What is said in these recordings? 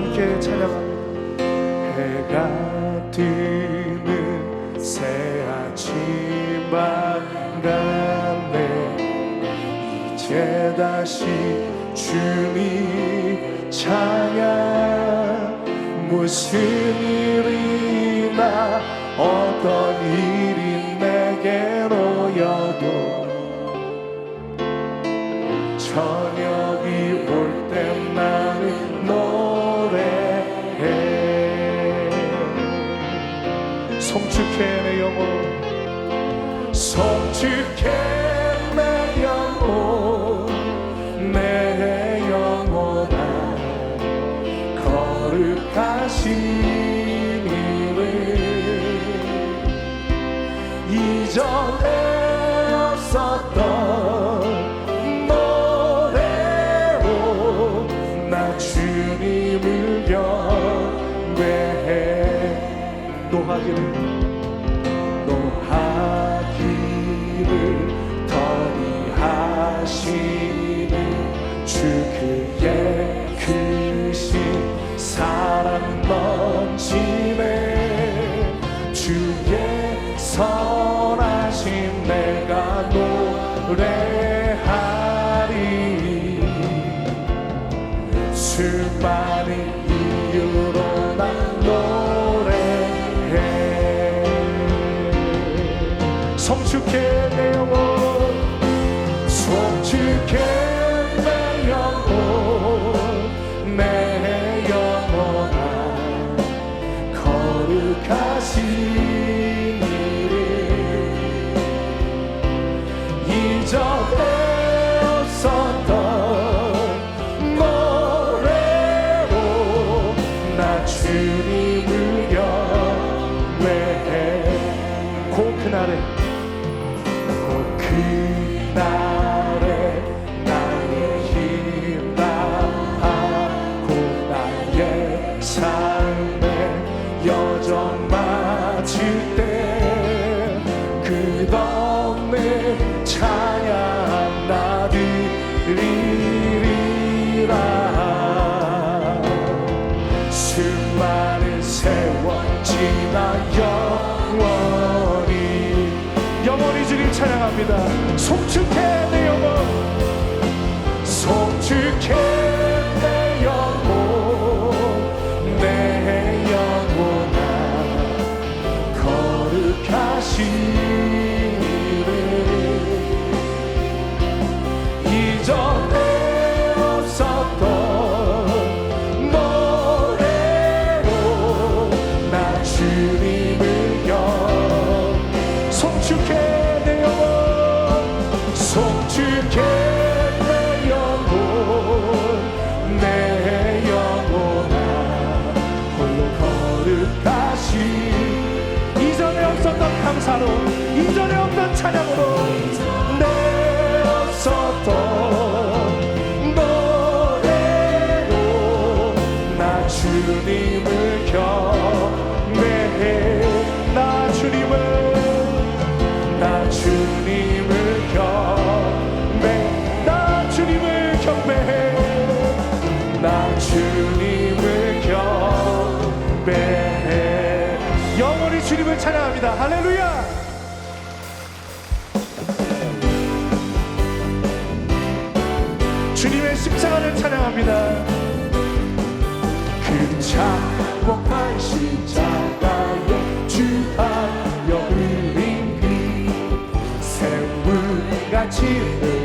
함께 찬양합니다. 해가 뜨는 새 아침 반갑네. 이제 다시 주님 찬양 무슨 일이나 어떤 일이 내게 놓여도 저녁이 송축해 내 영혼. 송축해 내 영혼. 내 영혼아 거룩하신 이를 이전에 없었던 노래로 나 주님을 경배해. 노하기를 노래하리. 수많 정 마칠 때 감사로 이전에 없던 찬양으로 내 없었던 노래로 나 주님을 경배해. 나 주님을 나 주님을 경배 나 주님을 경배해. 나 주님을 영원히 찬양합니다. 할렐루야! 주님의 십자가를 찬양합니다. 그 창복한 십자가에 주하여 흘린 피 샘물같이 흘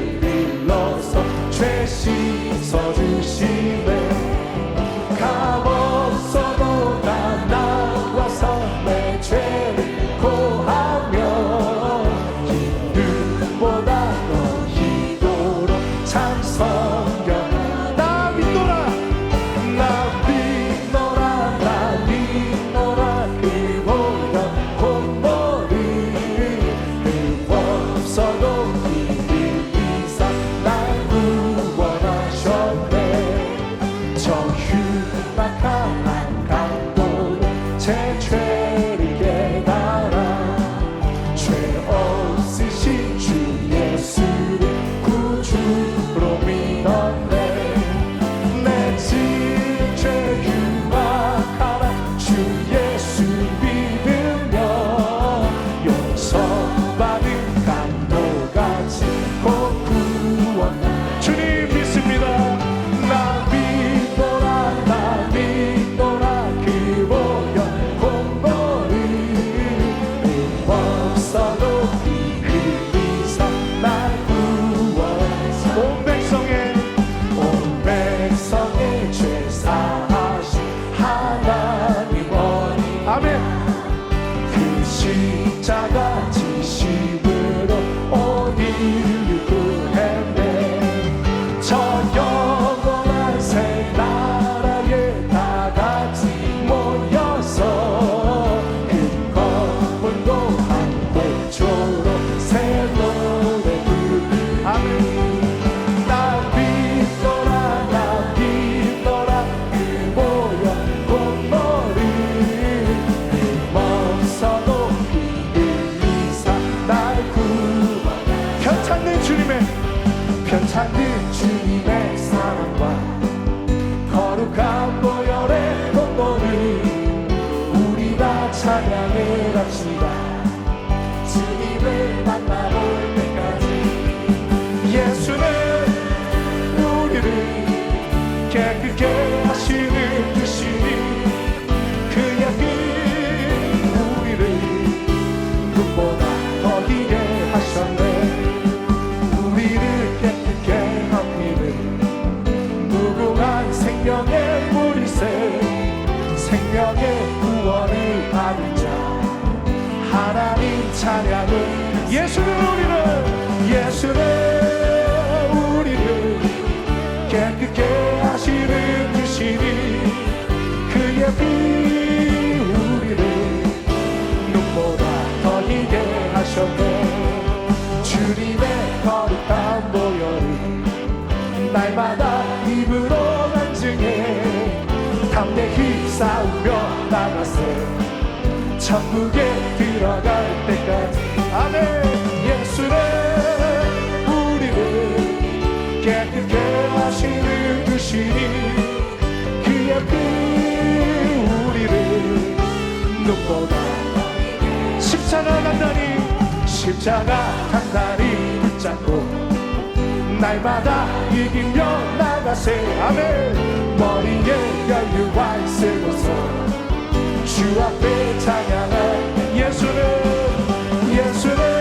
없 십자가 싸우며 나가세. 천국에 들어갈 때까지. 아멘. 예수는 우리를 깨끗게 하시는 주시니 그의 피 우리를 눈보다 십자가 단단히 십자가 단단히 붙잡고 날마다 이기며 나가세. 아멘. 머리에 연유와 쓰고서 주 앞에 찬양할 예수는 예수는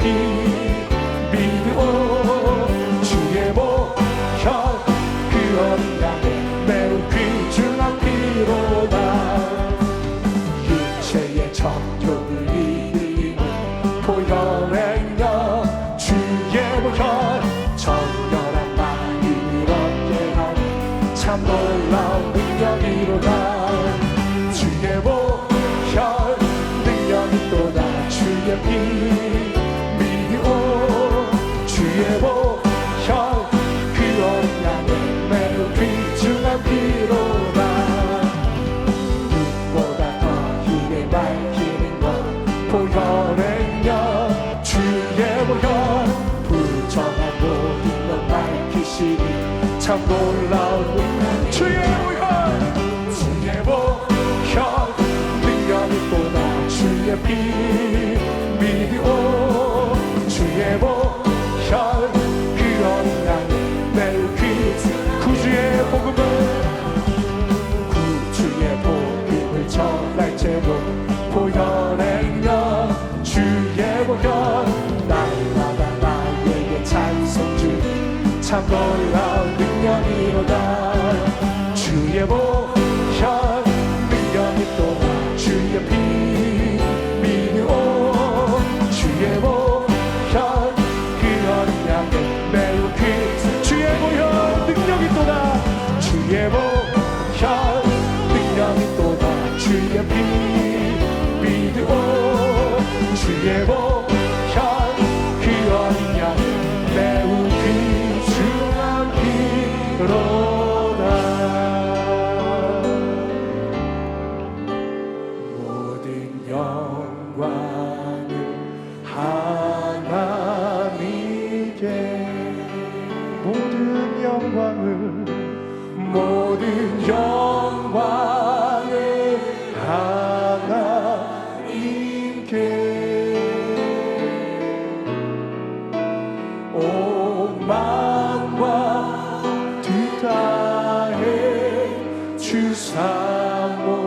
또다 주의 보혈 그 어린 양의 매우 귀중한 피로다. 육체의 정욕을 이기는 보혈행여 주의 보혈 정결한 마음을 얻게 하니 참 놀라운 능력이로다. 주의 보혈 능력이 또다. 주의 피 참 놀라운 주의 보혈. 주의 보혈. 능력이 보다 주의 피 믿고 주의 보혈. 그 어린 양의 매우 귀 구주의 복음을. 구주의 복음을 전할 제로 보혈행여 주의 보혈. 날마다 나에게 찬송 주참 능력이로다 주의 보 사모합니다.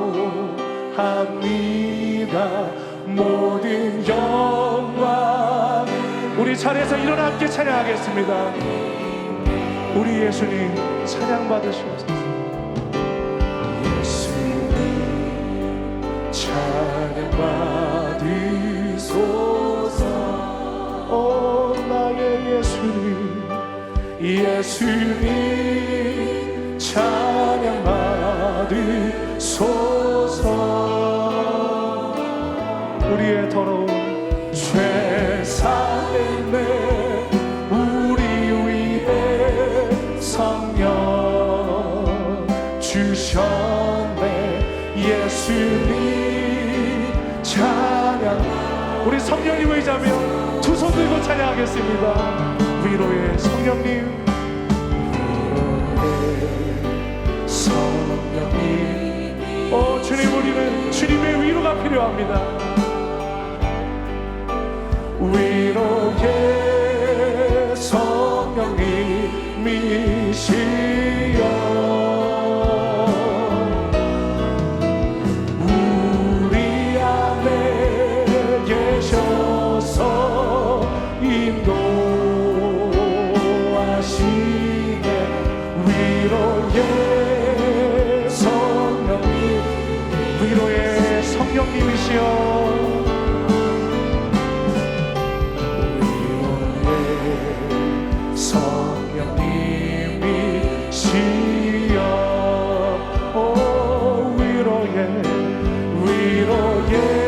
모든 영광 우리 자리에서 일어나 함께 찬양하겠습니다. 우리 예수님 찬양 받으시옵소서. 오 나의 예수님 예수님 찬양 받으소서 받으소서 우리의 더러운 죄사함에 우리 위해 성령 주셨네. 예수님 찬양. 우리 성령님 의자며 두 손 들고 찬양하겠습니다. 위로의 성령님. 위로의 성령님 오 어, 주님 우리는 주님의 위로가 필요합니다. 위로의 yeah.